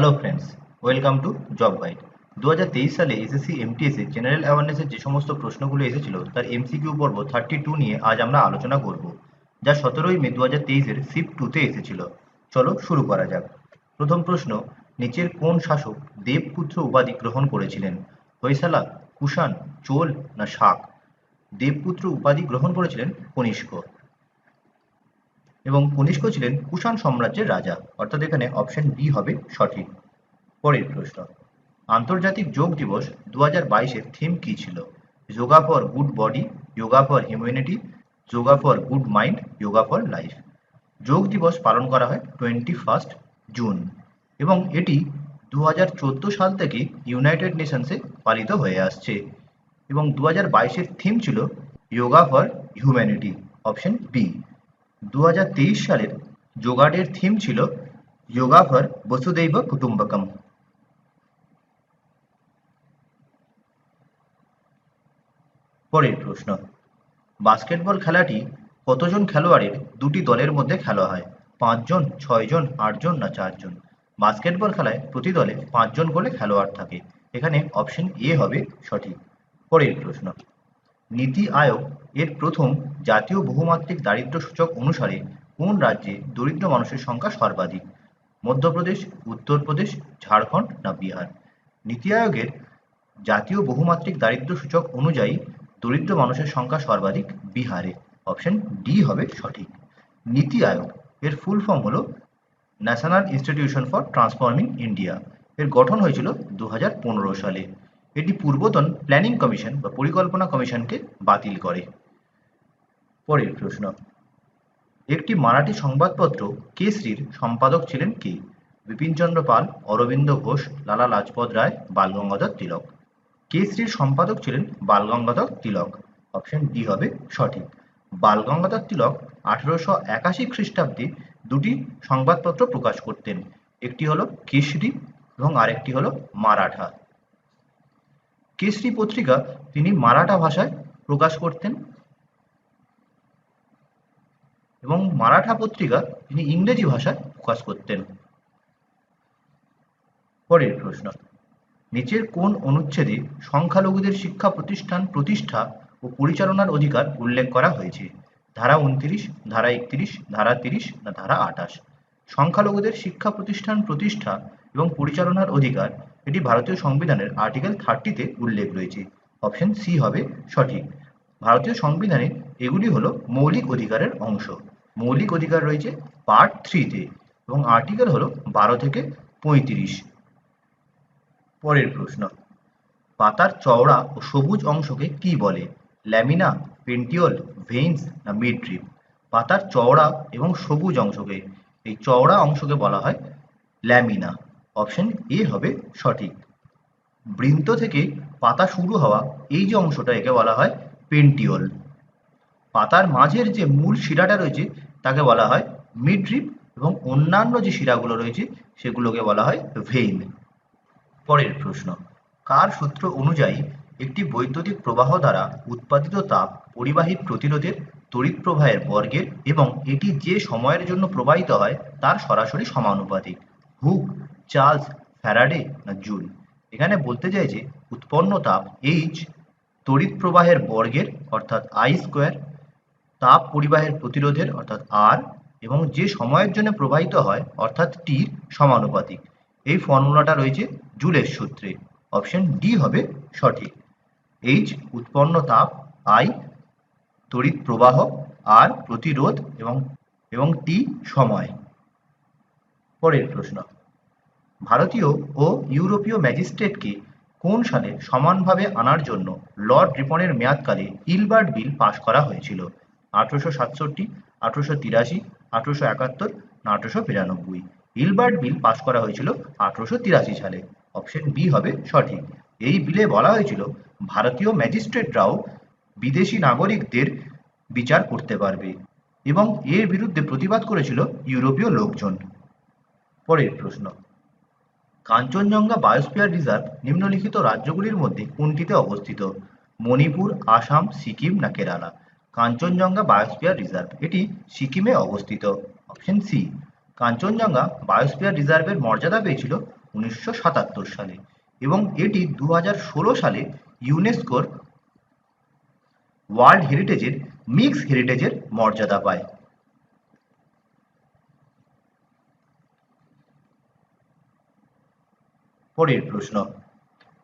Hello friends welcome to job guide দুহাজার তেইশ সালে এসএসসি এমটিএসে জেনারেল অ্যাওয়ারনেসের যে সমস্ত প্রশ্নগুলো এসেছিল, তার এমসিকিউ পর্ব থার্টি টু নিয়ে আজ আমরা আলোচনা করব, যা সতেরোই মে দু হাজার তেইশের শিফট টুতে এসেছিল। চলো শুরু করা যাক। প্রথম প্রশ্ন, নিচের কোন শাসক দেবপুত্র উপাধি গ্রহণ করেছিলেন? হৈসালা কুষাণ, চোল না শাক? দেবপুত্র উপাধি গ্রহণ করেছিলেন কনিষ্ক। এবং কনিষ্ক ছিলেন কুষাণ সাম্রাজ্যের রাজা। অর্থাৎ এখানে অপশন বি হবে সঠিক। পরের প্রশ্ন, আন্তর্জাতিক যোগ দিবস দু হাজার বাইশের থিম কি ছিল? Yoga for good body yoga for humanity yoga for good mind yoga for life যোগ দিবস পালন করা হয় টোয়েন্টি ফার্স্ট জুন এবং এটি দু হাজার চোদ্দ সাল থেকে ইউনাইটেড নেশনসে পালিত হয়ে আসছে এবং দু হাজার বাইশের থিম ছিল yoga for humanity option B দু হাজার তেইশ সালের যোগাডের থিম ছিল যোগা ফর বসুদৈব কুটুম্বকম। পরের প্রশ্ন বাস্কেটবল খেলাটি কতজন খেলোয়াড়ের দুটি দলের মধ্যে খেলা হয়? পাঁচজন, ছয়জন, আটজন না চারজন? বাস্কেটবল খেলায় প্রতি দলে পাঁচজন করে খেলোয়াড় থাকে। এখানে অপশন এ হবে সঠিক। পরের প্রশ্ন নীতি আয়োগ এর প্রথম জাতীয় বহুমাত্রিক দারিদ্র্য সূচক অনুসারে কোন রাজ্যে দরিদ্র মানুষের সংখ্যা সর্বাধিক? মধ্যপ্রদেশ, উত্তরপ্রদেশ, ঝাড়খণ্ড না বিহার? নীতি আয়োগের জাতীয় বহুমাত্রিক দারিদ্র্য সূচক অনুযায়ী দরিদ্র মানুষের সংখ্যা সর্বাধিক বিহারে। অপশন ডি হবে সঠিক। নীতি আয়োগ এর ফুল ফর্ম হলো National Institution for Transforming India এর গঠন হয়েছিল দু হাজার পনেরো সালে। এটি পূর্বতন প্ল্যানিং কমিশন বা পরিকল্পনা কমিশনকে বাতিল করে। পরের প্রশ্ন, একটি মারাঠি সংবাদপত্র কেসরির সম্পাদক ছিলেন কে? বিপিনচন্দ্র পাল, অরবিন্দ ঘোষ, লালা লাজপত রায়, বালগঙ্গাধর তিলক। কেসরির সম্পাদক ছিলেন বালগঙ্গাধর তিলক। অপশন ডি হবে সঠিক। বালগঙ্গাধর তিলক আঠারোশো একাশি খ্রিস্টাব্দে দুটি সংবাদপত্র প্রকাশ করতেন। একটি হলো কেশরী এবং আরেকটি হলো মারাঠা। কেশরী পত্রিকা তিনি মারাঠা ভাষায় প্রকাশ করতেন এবং মারাঠা পত্রিকা তিনি ইংরেজি ভাষায় প্রকাশ করতেন। পরের প্রশ্ন, নিচের কোন অনুচ্ছেদে সংখ্যালঘুদের শিক্ষা প্রতিষ্ঠান, প্রতিষ্ঠা ও পরিচালনার অধিকার উল্লেখ করা হয়েছে? ধারা উনত্রিশ, ধারা একত্রিশ, ধারা তিরিশ না ধারা আঠাশ? সংখ্যালঘুদের শিক্ষা প্রতিষ্ঠান, প্রতিষ্ঠা এবং পরিচালনার অধিকার এটি ভারতীয় সংবিধানের আর্টিকেল থার্টিতে উল্লেখ রয়েছে। অপশন সি হবে সঠিক। ভারতীয় সংবিধানে এগুলি হলো মৌলিক অধিকারের অংশ। মৌলিক অধিকার রয়েছে পার্ট থ্রিতে এবং আর্টিকেল হলো বারো থেকে পঁয়ত্রিশ। পরের প্রশ্ন, পাতার চওড়া ও সবুজ অংশকে কি বলে? ল্যামিনা, পেন্টিওল, ভেইনস না মিড্রিপ পাতার চওড়া এবং সবুজ অংশকে, এই চওড়া অংশকে বলা হয় ল্যামিনা। অপশন এ হবে সঠিক। বৃন্ত থেকে পাতা শুরু হওয়া এই যে অংশটা একে বলা হয় পেন্টিওল। পাতার মাঝের যে মূল শিরাটা রয়েছে, তাকে বলা হয় মিড্রিপ এবং অন্যান্য যে শিরাগুলো রয়েছে, সেগুলোকে বলা হয় ভেইন। পরের প্রশ্ন, কার সূত্র অনুযায়ী একটি বৈদ্যুতিক প্রবাহ দ্বারা উৎপাদিত তাপ পরিবাহী প্রতিরোধের তড়িৎ প্রবাহের বর্গের এবং এটি যে সময়ের জন্য প্রবাহিত হয়, তার সরাসরি সমানুপাতিক? হুক চার্লস ফ্যারাডে না জুল? এখানে বলতে চাইছে উৎপন্ন তাপ এইচ তড়িৎ প্রবাহের বর্গের, অর্থাৎ আই স্কোয়ার তাপ পরিবাহের প্রতিরোধের, অর্থাৎ আর এবং যে সময়ের জন্য প্রবাহিত হয়, অর্থাৎ টির সমানুপাতিক। এই ফর্মুলাটা রয়েছে জুলের সূত্রে। অপশন ডি হবে সঠিক। এইচ উৎপন্ন তাপ আই তড়িৎ প্রবাহ আর প্রতিরোধ এবং এবং টি সময়। পরের প্রশ্ন। ভারতীয় ও ইউরোপীয় ম্যাজিস্ট্রেটকে কোন সালে সমানভাবে আনার জন্য লর্ড রিপনের মেয়াদকালে ইলবার্ট বিল পাশ করা হয়েছিল? আঠারোশো সাতষট্টি, আঠারোশো তিরাশি, আঠারোশো একাত্তর না আঠারোশো বিরানব্বই? ইলবার্ট বিল পাশ করা হয়েছিল আঠারোশো তিরাশি সালে। অপশন বি হবে সঠিক। এই বিলে বলা হয়েছিল, ভারতীয় ম্যাজিস্ট্রেটরাও বিদেশি নাগরিকদের বিচার করতে পারবে এবং এর বিরুদ্ধে প্রতিবাদ করেছিল ইউরোপীয় লোকজন। পরের প্রশ্ন কাঞ্চনজঙ্ঘা বায়োস্ফিয়ার রিজার্ভ নিম্নলিখিত রাজ্যগুলির মধ্যে কোনটিতে অবস্থিত? মণিপুর, আসাম, সিকিম না কেরালা? কাঞ্চনজঙ্ঘা বায়োস্ফিয়ার রিজার্ভ এটি সিকিমে অবস্থিত। অপশন সি কাঞ্চনজঙ্ঘা বায়োস্ফিয়ার রিজার্ভের মর্যাদা পেয়েছিল উনিশশো সাতাত্তর সালে এবং এটি দু হাজার ষোলো সালে ইউনেস্কোর ওয়ার্ল্ড হেরিটেজের মিক্স হেরিটেজের মর্যাদা পায়। পরের প্রশ্ন।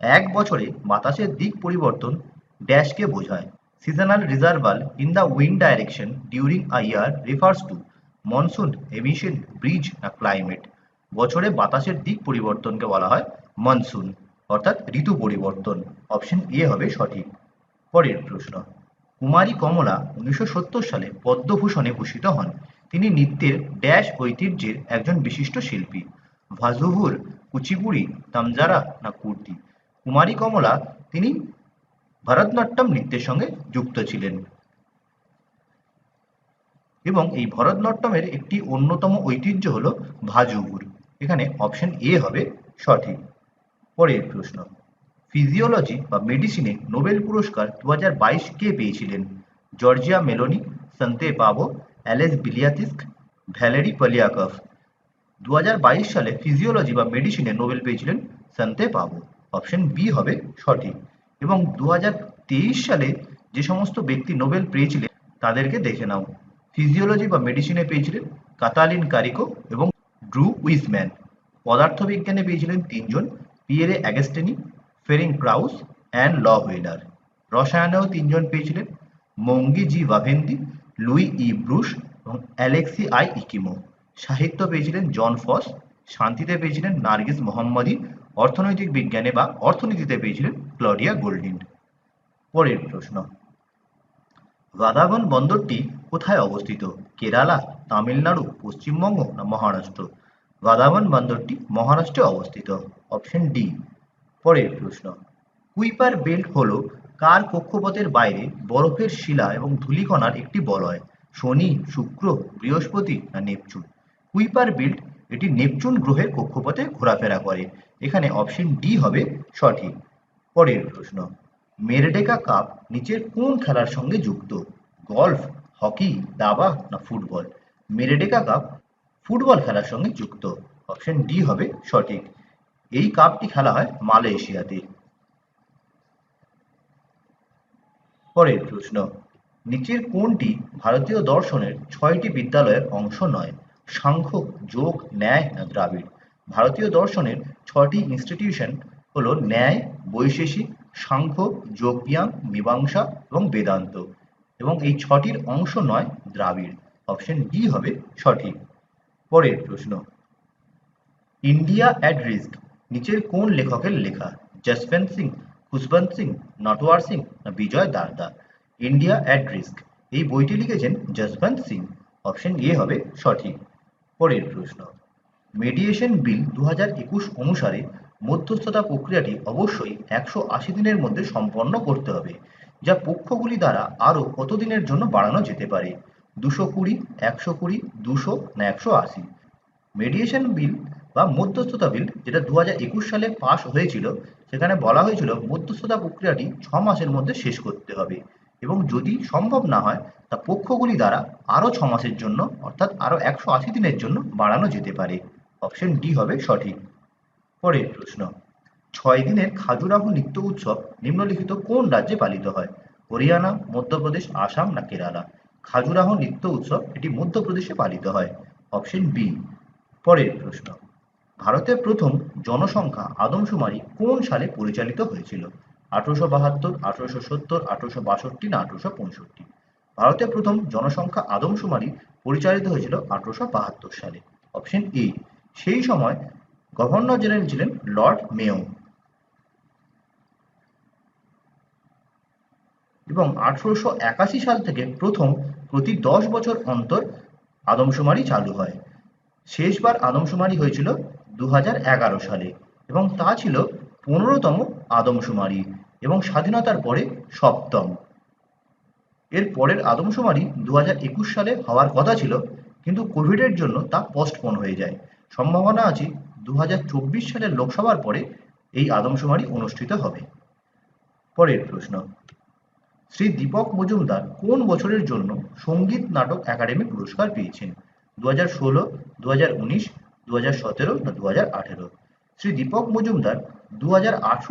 এক বছরে বাতাসের দিক পরিবর্তন ড্যাশকে বোঝায়। Seasonal reversal in the wind direction during a year refers to monsoon emission breeze না ক্লাইমেট বছরে বাতাসের দিক পরিবর্তনকে বলা হয় মনসুন অর্থাৎ ঋতু পরিবর্তন। অপশন এ হবে সঠিক। পরের প্রশ্ন। কুমারী কমলা উনিশশো সত্তর সালে পদ্মভূষণে ভূষিত হন। তিনি নৃত্যের ড্যাশ ঐতিহ্যের একজন বিশিষ্ট শিল্পী। ভাজুহুর কুচিপুড়ি, তামজারা না কুর্তি। কুমারী কমলা, তিনি ভরতনাট্যম নৃত্যের সঙ্গে যুক্ত ছিলেন। এবং এই ভরতনাট্যমের একটি অন্যতম ঐতিহ্য হলো ভাজুহুর এখানে অপশন এ হবে সঠিক। পরের প্রশ্ন। ফিজিওলজি বা মেডিসিনে নোবেল পুরস্কার দু হাজার বাইশ কে পেয়েছিলেন? জর্জিয়া মেলোনি, সন্তে পাবো অ্যালেস বিলিয়াতিস্ক, ভ্যালেরি পলিয়াকভ। দু হাজার বাইশ সালে ফিজিওলজি বা মেডিসিনে নোবেল পেয়েছিলেন সন্তে পাবো। অপশন বি হবে সঠিক। এবং দু হাজার তেইশ সালে যে সমস্ত ব্যক্তি নোবেল পেয়েছিলেন, তাদেরকে দেখে নাও। ফিজিওলজি বা মেডিসিনে পেয়েছিলেন কাতালিন কারিকো এবং ড্রু উইসম্যান। পদার্থবিজ্ঞানে পেয়েছিলেন তিনজন, Pierre Agostini, Ferenc Krausz, Anne L'Huillier. রসায়নেও তিনজন পেয়েছিলেন Moungi G Bawendi Louis E Brus এবং অ্যালেক্সি আই ইকিমো। সাহিত্য পেয়েছিলেন জন ফস, শান্তিতে পেয়েছিলেন নার্গিস মোহাম্মদি, অর্থনৈতিক বিজ্ঞানে বা অর্থনীতিতে পেয়েছিলেন ক্লডিয়া গোল্ডিন। পরের প্রশ্ন গাদাগন বন্দরটি কোথায় অবস্থিত? কেরালা, তামিলনাড়ু, পশ্চিমবঙ্গ না মহারাষ্ট্র? গাদাগন বন্দরটি মহারাষ্ট্রে অবস্থিত। অপশন ডি, পরের প্রশ্ন, কুইপার বেল্ট হল কার কক্ষপথের বাইরে বরফের শিলা এবং ধূলিকণার একটি বলয়? শনি, শুক্র, বৃহস্পতি না নেপচুন? কুইপার বিল্ট এটি নেপচুন গ্রহের কক্ষপথে ঘোরাফেরা করে। এখানে অপশন ডি হবে সঠিক। পরের প্রশ্ন, মেরেডেকা কাপ নিচের কোন খেলার সঙ্গে যুক্ত? গলফ, হকি, দাবা না ফুটবল? মেরেডেকা কাপ ফুটবল খেলার সঙ্গে যুক্ত। অপশন ডি হবে সঠিক। এই কাপটি খেলা হয় মালয়েশিয়াতে। পরের প্রশ্ন, নিচের কোনটি ভারতীয় দর্শনের ছয়টি বিদ্যালয়ের অংশ নয়? সাংখ্য, যোগ, ন্যায়, দ্রাবিড়। ভারতীয় দর্শনের ছটি ইনস্টিটিউশন হলো ন্যায় বৈশেষিক সাংখ্য, যোগব্যায়াম, মীমাংসা এবং বেদান্ত। এবং এই ছটির অংশ নয় দ্রাবিড়। অপশন ডি হবে সঠিক। পরের প্রশ্ন। ইন্ডিয়া অ্যাট রিস্ক নিচের কোন লেখকের লেখা? যশবন্ত সিং, খুশবন্ত সিং, নটওয়ার সিং না Vijay Darda? India at risk এই বইটি লিখেছেন জসবন্ত সিং। অপশন এ হবে সঠিক। পরের প্রশ্ন। মেডিয়েশন বিল দু অনুসারে মধ্যস্থতা প্রক্রিয়াটি অবশ্যই একশো আশি দিনের মধ্যে সম্পন্ন করতে হবে, যা পক্ষগুলি দ্বারা আরও কত দিনের জন্য বাড়ানো যেতে পারে? দুশো কুড়ি, একশো কুড়ি, দুশো না একশো আশি? মেডিয়েশন বিল বা মধ্যস্থতা বিল যেটা দু হাজার একুশ সালে পাশ হয়েছিল, সেখানে বলা হয়েছিল মধ্যস্থতা প্রক্রিয়াটি ছ মাসের মধ্যে শেষ করতে হবে। এবং যদি সম্ভব না হয়, তা পক্ষগুলি দ্বারা আরও ছ মাসের জন্য, অর্থাৎ আরও একশো আশি দিনের জন্য বাড়ানো যেতে পারে। অপশন ডি হবে সঠিক। পরের প্রশ্ন, ছয় দিনের খাজুরাহো নৃত্য উৎসব নিম্নলিখিত কোন রাজ্যে পালিত হয়? হরিয়ানা, মধ্যপ্রদেশ, আসাম না কেরালা? খাজুরাহো নৃত্য উৎসব এটি মধ্যপ্রদেশে পালিত হয়। অপশন বি, পরের প্রশ্ন, ভারতের প্রথম জনসংখ্যা আদমশুমারি কোন সালে পরিচালিত হয়েছিল? আঠারোশো বাহাত্তর, আঠারোশো সত্তর, আঠারোশো বাষট্টি না আঠারোশো পঁয়ষট্টি। ভারতের প্রথম জনসংখ্যা আদমশুমারি পরিচালিত হয়েছিল আঠারোশো বাহাত্তর সালে। অপশন এ, সেই সময় গভর্নর জেনারেল ছিলেন লর্ড মেয়ো। এবং আঠারোশো একাশি সাল থেকে প্রথম প্রতি দশ বছর অন্তর আদমশুমারি চালু হয়। শেষবার আদমশুমারি হয়েছিল দু হাজার এগারো সালে এবং তা ছিল পনেরোতম আদমশুমারি এবং স্বাধীনতার পরে সপ্তম। এর পরের আদমশুমারি দু হাজার একুশ সালে হওয়ার কথা ছিল, কিন্তু কোভিডের জন্য তা পোস্টপোন হয়ে যায়। সম্ভাবনা আছে দু হাজার চব্বিশ সালের লোকসভার পরে এই আদমশুমারি অনুষ্ঠিত হবে। পরের প্রশ্ন, শ্রী দীপক মজুমদার কোন বছরের জন্য সংগীত নাটক একাডেমি পুরস্কার পেয়েছেন? দু হাজার ষোলো দু হাজার উনিশ দু হাজার সতেরো না দু হাজার আঠেরো? শ্রী দীপক মজুমদার দু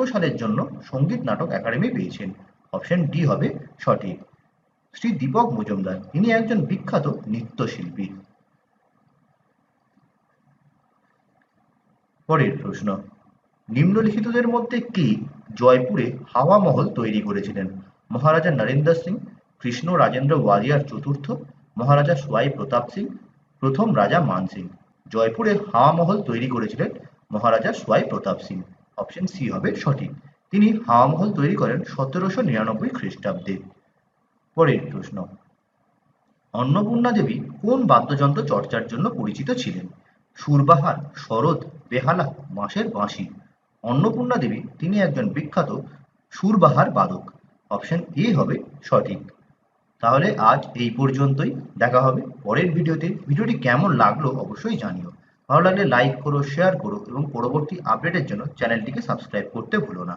সালের জন্য সংগীত নাটক একাডেমি পেয়েছেন। অপশন ডি হবে সঠিক। শ্রী দীপক মজুমদার, ইনি একজন বিখ্যাত নৃত্যশিল্পী। পরের প্রশ্ন, নিম্নলিখিতদের মধ্যে কে জয়পুরে হাওয়া মহল তৈরি করেছিলেন? মহারাজা নরেন্দ্র সিং, কৃষ্ণ রাজেন্দ্র ওয়ারিয়ার চতুর্থ, মহারাজা সোয়াই প্রতাপ সিং, প্রথম রাজা মান সিং। জয়পুরে হাওয়া মহল তৈরি করেছিলেন মহারাজা সোয়াই প্রতাপ সিং। অপশন সি হবে সঠিক। তিনি হাওয়া মহল তৈরি করেন সতেরোশো নিরানব্বই খ্রিস্টাব্দে। পরের প্রশ্ন, অন্নপূর্ণা দেবী কোন বাদ্যযন্ত্র চর্চার জন্য পরিচিত ছিলেন? সুরবাহার, শরৎ, বেহালা, বাঁশের বাঁশি। অন্নপূর্ণা দেবী তিনি একজন বিখ্যাত সুরবাহার বাদক। অপশন এ হবে সঠিক। তাহলে আজ এই পর্যন্তই। দেখা হবে পরের ভিডিওতে। ভিডিওটি কেমন লাগল অবশ্যই জানিও। ভালো লাগলে লাইক করো শেয়ার করো এবং পরবর্তী আপডেটের জন্য চ্যানেলটিকে সাবস্ক্রাইব করতে ভুলো না।